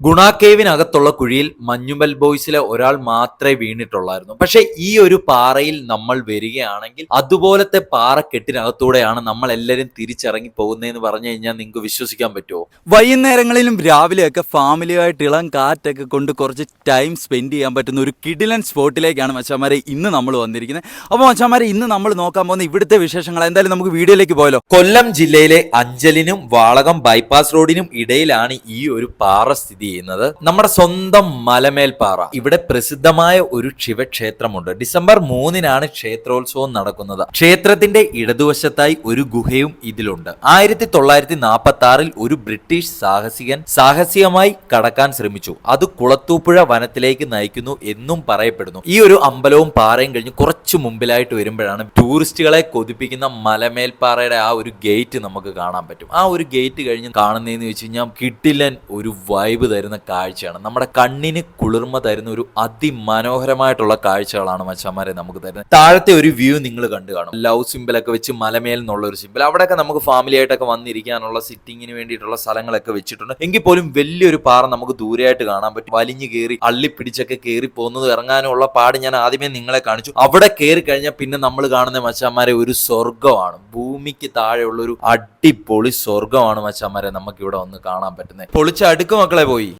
ഗുണാക്കേവിനകത്തുള്ള കുഴിയിൽ മഞ്ഞുമൽ ബോയ്സിലെ ഒരാൾ മാത്രമേ വീണിട്ടുള്ളായിരുന്നു. പക്ഷെ ഈ ഒരു പാറയിൽ നമ്മൾ വരികയാണെങ്കിൽ അതുപോലത്തെ പാറക്കെട്ടിനകത്തൂടെയാണ് നമ്മൾ എല്ലാവരും തിരിച്ചിറങ്ങി പോകുന്നതെന്ന് പറഞ്ഞു കഴിഞ്ഞാൽ നിങ്ങൾക്ക് വിശ്വസിക്കാൻ പറ്റുമോ? വൈകുന്നേരങ്ങളിലും രാവിലെയൊക്കെ ഫാമിലിയായിട്ട് ഇളം കാറ്റൊക്കെ കൊണ്ട് കുറച്ച് ടൈം സ്പെൻഡ് ചെയ്യാൻ പറ്റുന്ന ഒരു കിഡിലൻ സ്പോട്ടിലേക്കാണ് മച്ചാമാരെ ഇന്ന് നമ്മൾ വന്നിരിക്കുന്നത്. അപ്പോൾ മച്ചാമാരെ ഇന്ന് നമ്മൾ നോക്കാൻ പോകുന്ന ഇവിടുത്തെ വിശേഷങ്ങൾ എന്തായാലും നമുക്ക് വീഡിയോയിലേക്ക് പോയല്ലോ കൊല്ലം ജില്ലയിലെ അഞ്ചലിനും വാളകം ബൈപ്പാസ് റോഡിനും ഇടയിലാണ് ഈ ഒരു പാറ സ്ഥിതി ചെയ്യുന്നത് നമ്മുടെ സ്വന്തം മലമേൽപ്പാറ. പാറ ഇവിടെ പ്രസിദ്ധമായ ഒരു ശിവക്ഷേത്രമുണ്ട്. ഡിസംബർ മൂന്നിനാണ് ക്ഷേത്രോത്സവം നടക്കുന്നത്. ക്ഷേത്രത്തിന്റെ ഇടതുവശത്തായി ഒരു ഗുഹയും ഇതിലുണ്ട്. ആയിരത്തി തൊള്ളായിരത്തി നാൽപ്പത്തി ആറിൽ ഒരു ബ്രിട്ടീഷ് സാഹസികൻ സാഹസികമായി കടക്കാൻ ശ്രമിച്ചു. അത് കുളത്തൂപ്പുഴ വനത്തിലേക്ക് നയിക്കുന്നു എന്നും പറയപ്പെടുന്നു. ഈ ഒരു അമ്പലവും പാറയും കഴിഞ്ഞ് കുറച്ച് മുമ്പിലായിട്ട് വരുമ്പോഴാണ് ടൂറിസ്റ്റുകളെ കൊതിപ്പിക്കുന്ന മലമേൽപ്പാറയുടെ ആ ഒരു ഗേറ്റ് നമുക്ക് കാണാൻ പറ്റും. ആ ഒരു ഗേറ്റ് കഴിഞ്ഞ് കാണുന്നതെന്ന് വെച്ച് കഴിഞ്ഞാൽ കിട്ടിലൻ ഒരു വൈബ് തരുന്ന കാഴ്ചയാണ്. നമ്മുടെ കണ്ണിന് കുളിർമ തരുന്ന ഒരു അതിമനോഹരമായിട്ടുള്ള കാഴ്ചകളാണ് മച്ചാമാരെ നമുക്ക് തരുന്നത്. താഴത്തെ ഒരു വ്യൂ നിങ്ങൾ കണ്ടു കാണും. ലവ് സിമ്പിളൊക്കെ വെച്ച് മലമേൽ എന്നുള്ള ഒരു സിമ്പിൾ അവിടെയൊക്കെ നമുക്ക് ഫാമിലി ആയിട്ടൊക്കെ വന്നിരിക്കാനുള്ള സിറ്റിങ്ങിന് വേണ്ടിയിട്ടുള്ള സ്ഥലങ്ങളൊക്കെ വെച്ചിട്ടുണ്ട്. എങ്കിൽ പോലും വലിയൊരു പാറ നമുക്ക് ദൂരെയായിട്ട് കാണാൻ പറ്റും. വലിഞ്ഞു കയറി അള്ളിപ്പിടിച്ചൊക്കെ കയറി പോകുന്നത് ഇറങ്ങാനുള്ള പാട് ഞാൻ ആദ്യമേ നിങ്ങളെ കാണിച്ചു. അവിടെ കയറി കഴിഞ്ഞാൽ പിന്നെ നമ്മൾ കാണുന്ന മച്ചാന്മാരെ ഒരു സ്വർഗമാണ് ഭൂമിക്ക് താഴെയുള്ള ഒരു അടിപൊളി സ്വർഗമാണ് മച്ചാന്മാരെ നമുക്ക് ഇവിടെ വന്ന് കാണാൻ പറ്റുന്നത്. പൊളിച്ച അടുക്ക് മക്കളെ പോയി.